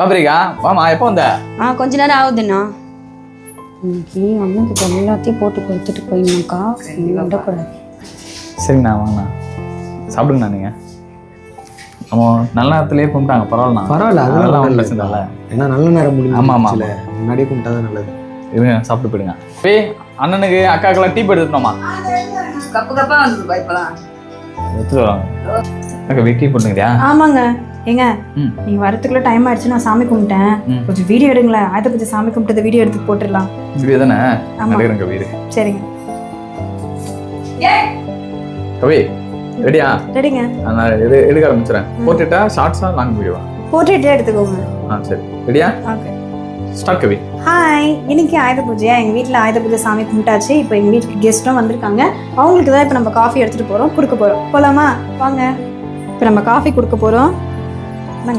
பாப்பிரிக்கா வாமா எப்போ வந்த? ஆ கொஞ்ச நேரம் ஆகுதுண்ணா. இன்னைக்கு அண்ணனுக்கு எல்லாத்தையும் போட்டு கொடுத்துட்டு போயிடணும்க்கா விடக்கூடாது. சரிங்கண்ணா வாங்கண்ணா. சாப்பிடுங்கண்ணா நீங்க. நம்ம நல்ல நேரத்துலயே கும்பிட்டாங்க பரவாயில்லண்ணா. பரவாயில்ல அதெல்லாம் ஒன்றும் பிரச்சனை இல்லை. ஏன்னா நல்ல நேரம் முடிஞ்சு ஆமா, ஆமா, ஆமாம் முன்னாடியே கும்பிட்டா தான் நல்லது. இருங்க சாப்பிட்டு போயிடுங்க. போய் அண்ணனுக்கு அக்காக்கெல்லாம் டீ எடுத்துட்டோமா கப்பு கப்பா வந்தது இப்பதான். எடுத்துட்டு வராங்க அக்கா போய் டீ போட்டுங்கிறியா ஆமாங்க. ஏங்க. நீங்க வரதுக்குள்ள டைம் ஆயிடுச்சு நான் சாமி கும்பிட்டேன். கொஞ்சம் வீடியோ எடுங்களேன். ஆயத்த பத்தி சாமி கும்பிட்டத வீடியோ எடுத்து போட்டுடலாம். வீடு தானே? வீடு. சரிங்க. கவி ரெடியா? ரெடிங்க. நான் எடு எடுக்க ஆரம்பிச்சிடறேன். போட்டுட்டா ஷார்ட்ஸா லாங் வீடியோவா போர்ட்ரேட்டே எடுத்துக்கோங்க. ஆ சரி. ரெடியா? ஓகே. ஸ்டார்ட் கவி. ஹாய் இன்னைக்கு ஆயுத பூஜையா? எங்கள் வீட்டில் ஆயுத பூஜை சாமி கும்பிட்டாச்சு. இப்போ எங்கள் வீட்டுக்கு கெஸ்ட்டும் வந்திருக்காங்க. அவங்களுக்கு தான் இப்போ நம்ம காஃபி எடுத்துகிட்டு போகிறோம் கொடுக்க போகிறோம் போகலாமா வாங்க. இப்போ நம்ம காஃபி கொடுக்க போகிறோம் 慢